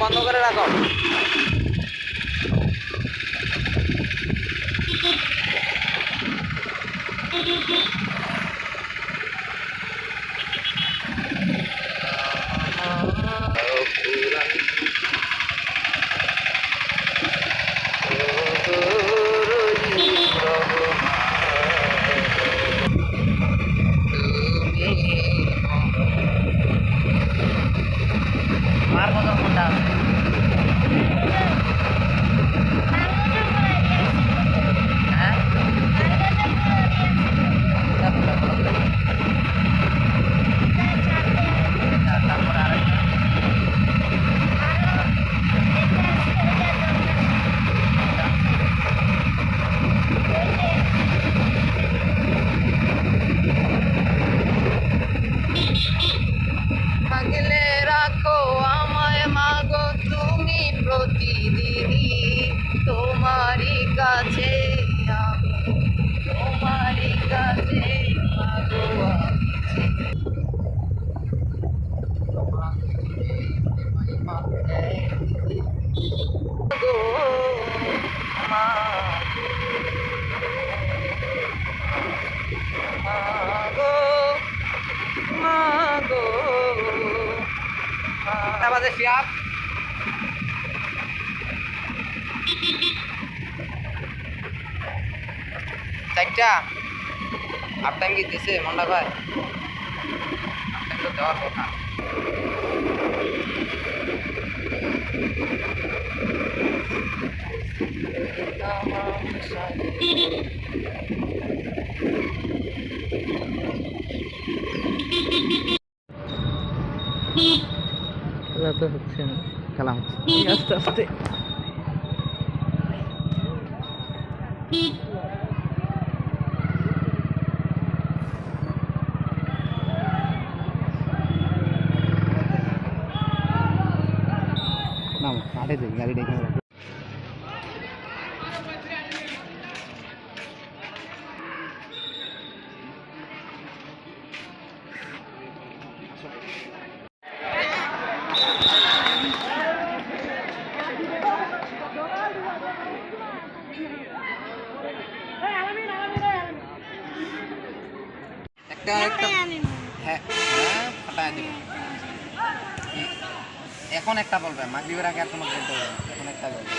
বন্ধ করে রাখো। বাংলাদেশ ইয়াপ চারটা আপ টাইম কি দিছে মোল্লা ভাই দেওয়ার কথা Thank you. খেলা হচ্ছে। আস্তে আস্তে। না কাটে গাড়ি ডেকে একটা হ্যাঁ হ্যাঁ ফাটায় দিব। এখন একটা বলবে মাগরিবের আগে আর তোমাকে বলতে হবে এখন একটা বলবে।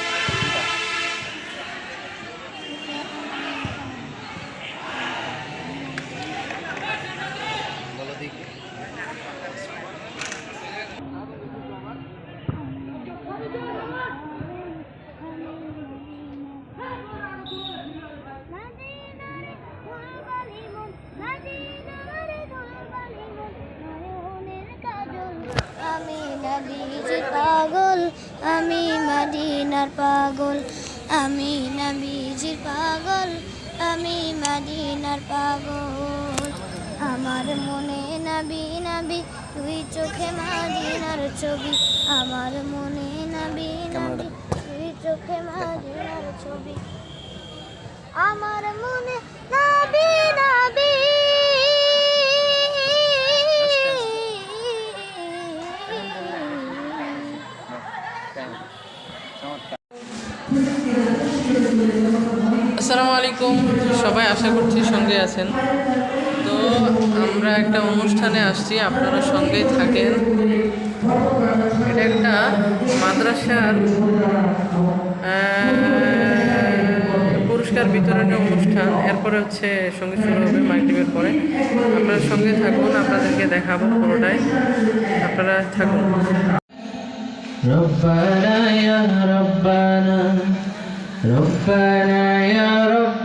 মদিনার পাগল আমি নবীজির পাগল আমি মদিনার পাগল। আমার মনে নবী নবী তুই চোখে মদিনার ছবি। আমার মনে নবী নবী তুই চোখে মদিনার ছবি। আমার মনে নবী আলাইকুম সবাই আশা করছি সঙ্গে আছেন তো আমরা একটা অনুষ্ঠানে আসছি আপনারা সঙ্গেই থাকেন এটা একটা মাদ্রাসার আহ, পুরস্কার বিতরণী অনুষ্ঠান এরপরে হচ্ছে সঙ্গীত শুরু হবে মাইক্রিবের পরে আপনারা সঙ্গে থাকুন আপনাদেরকে দেখাবো পুরোটাই আপনারা থাকুন ربنا يا ربنا ربنا يا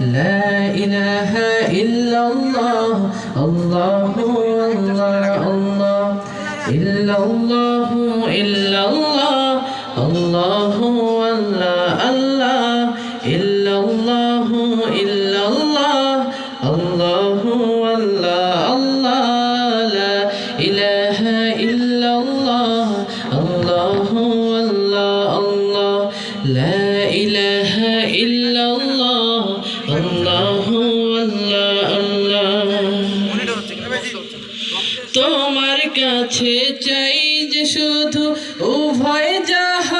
لا إله إلا الله. الله الله الله. إلا الله إلا الله. الله চাই যে শুধু উভয় জাহানে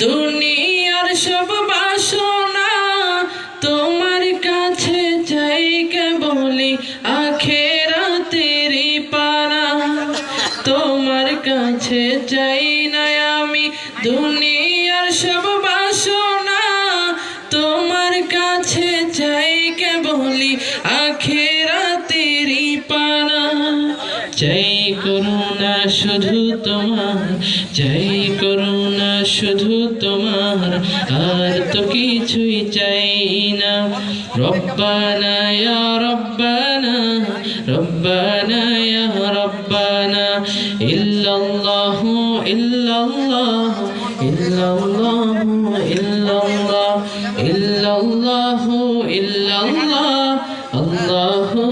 দুনিয়ার তোমার কাছে পানা তোমার কাছে চাই না আমি দুনিয়ার সব শুধু তোমার চাই করুণা শুধু তোমার, আর তো কিছুই চাই না। রব্বানা ইয়া রব্বানা রব্বানা ইয়া রব্বানা, ইল্লাল্লাহু ইল্লাল্লাহু ইল্লাল্লাহু ইল্লাল্লাহ ইল্লাল্লাহু ইল্লাল্লাহ, আল্লাহু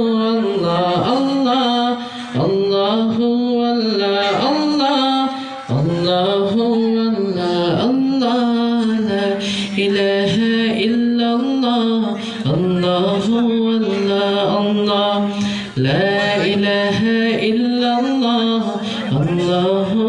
ইল্লাল্লাহ আল্লাহু